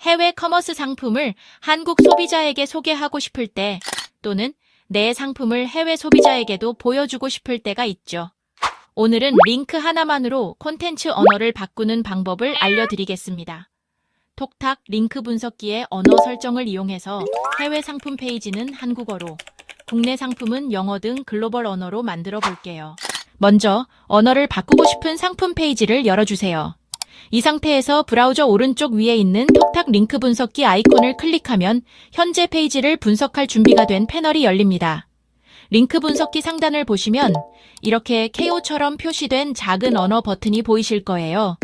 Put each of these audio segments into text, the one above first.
해외 커머스 상품을 한국 소비자에게 소개하고 싶을 때 또는 내 상품을 해외 소비자에게도 보여주고 싶을 때가 있죠. 오늘은 링크 하나만으로 콘텐츠 언어를 바꾸는 방법을 알려드리겠습니다. 톡탁 링크 분석기의 언어 설정을 이용해서 해외 상품 페이지는 한국어로, 국내 상품은 영어 등 글로벌 언어로 만들어 볼게요. 먼저 언어를 바꾸고 싶은 상품 페이지를 열어주세요. 이 상태에서 브라우저 오른쪽 위에 있는 톡탁 링크 분석기 아이콘을 클릭하면 현재 페이지를 분석할 준비가 된 패널이 열립니다. 링크 분석기 상단을 보시면 이렇게 KO처럼 표시된 작은 언어 버튼이 보이실 거예요.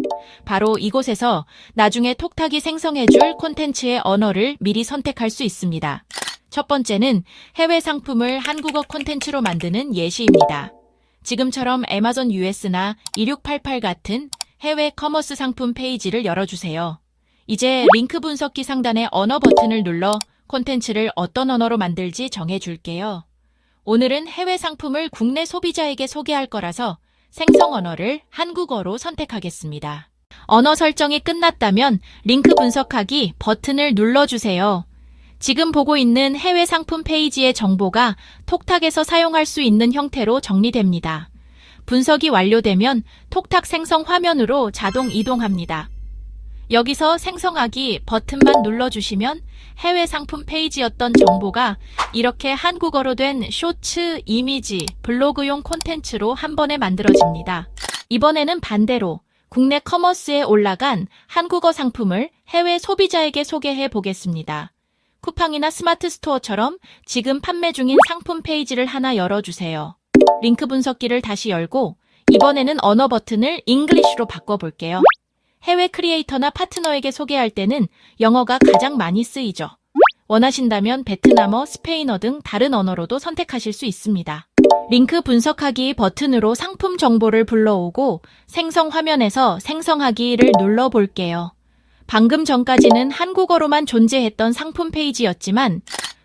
바로 이곳에서 나중에 톡탁이 생성해줄 콘텐츠의 언어를 미리 선택할 수 있습니다. 첫 번째는 해외 상품을 한국어 콘텐츠로 만드는 예시입니다. 지금처럼 애마존 US나 2688 같은 해외 커머스 상품 페이지를 열어주세요. 이제 링크 분석기 상단의 언어 버튼을 눌러 콘텐츠를 어떤 언어로 만들지 정해줄게요. 오늘은 해외 상품을 국내 소비자에게 소개할 거라서 생성 언어를 한국어로 선택하겠습니다. 언어 설정이 끝났다면 링크 분석하기 버튼을 눌러주세요. 지금 보고 있는 해외 상품 페이지의 정보가 톡탁에서 사용할 수 있는 형태로 정리됩니다. 분석이 완료되면 톡탁 생성 화면으로 자동 이동합니다. 여기서 생성하기 버튼만 눌러주시면 해외 상품 페이지였던 정보가 이렇게 한국어로 된 쇼츠, 이미지, 블로그용 콘텐츠로 한 번에 만들어집니다. 이번에는 반대로 국내 커머스에 올라간 한국어 상품을 해외 소비자에게 소개해 보겠습니다. 쿠팡이나 스마트 스토어처럼 지금 판매 중인 상품 페이지를 하나 열어주세요. 링크 분석기를 다시 열고 이번에는 언어 버튼을 잉글리쉬로 바꿔볼게요. 해외 크리에이터나 파트너에게 소개할 때는 영어가 가장 많이 쓰이죠. 원하신다면 베트남어, 스페인어 등 다른 언어로도 선택하실 수 있습니다. 링크 분석하기 버튼으로 상품 정보를 불러오고 생성 화면에서 생성하기를 눌러볼게요. 방금 전까지는 한국어로만 존재했던 상품 페이지였지만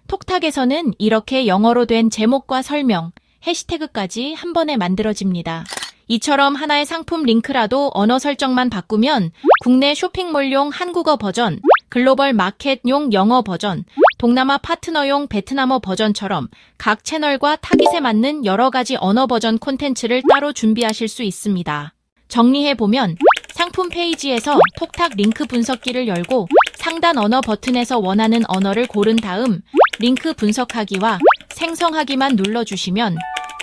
톡탁에서는 이렇게 영어로 된 제목과 설명, 해시태그까지 한 번에 만들어집니다. 이처럼 하나의 상품 링크라도 언어 설정만 바꾸면 국내 쇼핑몰용 한국어 버전, 글로벌 마켓용 영어 버전, 동남아 파트너용 베트남어 버전처럼 각 채널과 타깃에 맞는 여러 가지 언어 버전 콘텐츠를 따로 준비하실 수 있습니다. 정리해보면 상품 페이지에서 톡탁 링크 분석기를 열고 상단 언어 버튼에서 원하는 언어를 고른 다음 링크 분석하기와 생성하기만 눌러주시면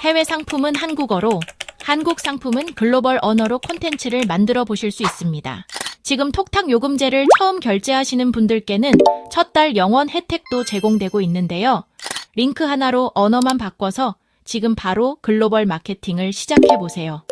해외 상품은 한국어로 한국 상품은 글로벌 언어로 콘텐츠를 만들어 보실 수 있습니다. 지금 톡탁 요금제를 처음 결제하시는 분들께는 첫 달 영원 혜택도 제공되고 있는데요. 링크 하나로 언어만 바꿔서 지금 바로 글로벌 마케팅을 시작해 보세요.